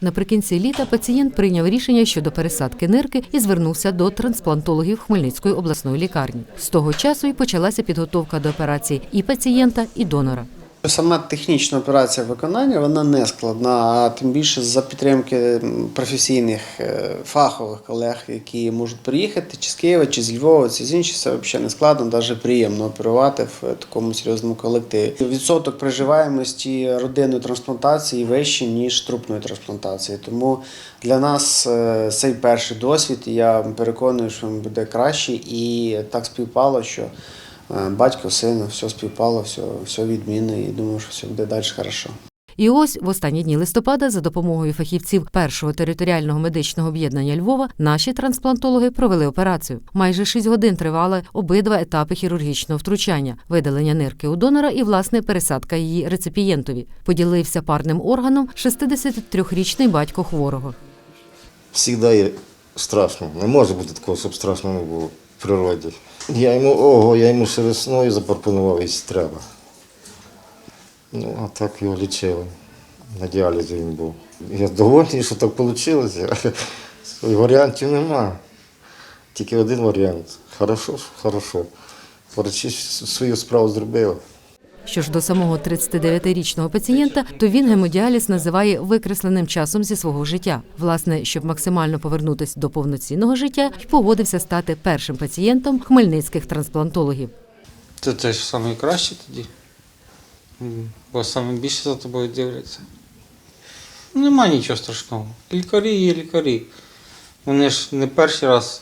Наприкінці літа пацієнт прийняв рішення щодо пересадки нирки і звернувся до трансплантологів Хмельницької обласної лікарні. З того часу і почалася підготовка до операції і пацієнта, і донора. Сама технічна операція виконання вона не складна, а тим більше за підтримки професійних е, фахових колег, які можуть приїхати чи з Києва, чи з Львова, чи з інших, це взагалі не складно, навіть приємно оперувати в е, такому серйозному колективі. Відсоток приживаємості родинної трансплантації вищий, ніж трупної трансплантації. Тому для нас е, цей перший досвід, я переконаний, що він буде кращий, і так співпало, що. Е, Батько, син, все співпало, все, все відмінно, і думаю, що все буде далі хорошо. І ось в останні дні листопада, за допомогою фахівців першого територіального медичного об'єднання Львова, наші трансплантологи провели операцію. Майже 6 годин тривали обидва етапи хірургічного втручання: видалення нирки у донора і власне пересадка її реципієнтові. Поділився парним органом 63-річний батько хворого. Всегда є страшно. Не може бути такого, щоб страшно не було природі. Я йому ого, я йому ще весною запропонував, і треба. Ну, а так його лічили. На діалізі він був. Я довольний, що так вийшло. Варіантів нема. Тільки один варіант. Хорошо, хорошо. Врачі свою справу зробили. Що ж до самого 39-річного пацієнта, то він гемодіаліз називає викресленим часом зі свого життя. Власне, щоб максимально повернутися до повноцінного життя, й погодився стати першим пацієнтом хмельницьких трансплантологів. Це теж найкраще тоді. Бо саме більше за тобою дивляться. Нема нічого страшного. Лікарі є лікарі. Вони ж не перший раз,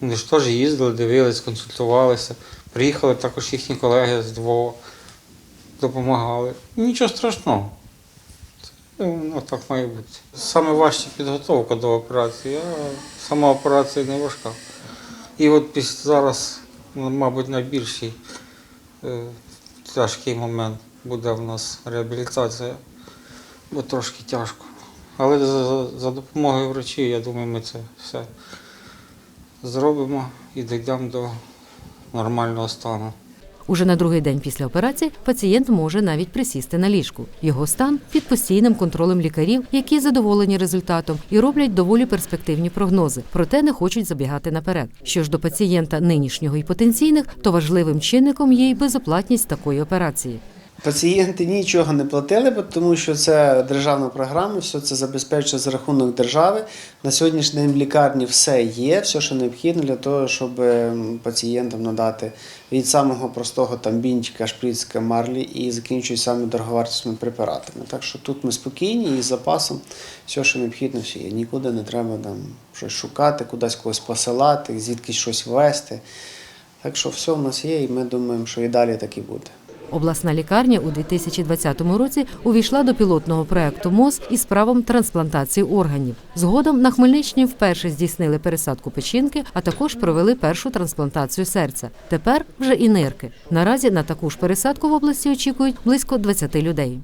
вони ж теж їздили, дивились, консультувалися. Приїхали також їхні колеги з Львова, допомагали. Нічого страшного. Воно так має бути. Саме важча підготовка до операції, а сама операція не важка. І от зараз, ну, мабуть, найбільший е, тяжкий момент буде в нас реабілітація, бо трошки тяжко. Але за, за допомогою врачів, я думаю, ми це все зробимо і дійдемо до нормального стану. Уже на другий день після операції пацієнт може навіть присісти на ліжку. Його стан під постійним контролем лікарів, які задоволені результатом і роблять доволі перспективні прогнози, проте не хочуть забігати наперед. Що ж до пацієнта нинішнього і потенційних, то важливим чинником є й безоплатність такої операції. Пацієнти нічого не платили, бо тому що це державна програма, все це забезпечується за рахунок держави. На сьогоднішній день в лікарні все є, все, що необхідно для того, щоб ем, пацієнтам надати від самого простого там бінтика, шприцька, марлі і закінчують саме дороговартісними препаратами. Так що тут ми спокійні і з запасом все, що необхідно, все є. Нікуди не треба там щось шукати, кудись когось посилати, звідки щось вести. Так що все в нас є, і ми думаємо, що і далі так і буде. Обласна лікарня у 2020 році увійшла до пілотного проекту МОЗ із правом трансплантації органів. Згодом на Хмельниччині вперше здійснили пересадку печінки, а також провели першу трансплантацію серця. Тепер вже і нирки. Наразі на таку ж пересадку в області очікують близько 20 людей.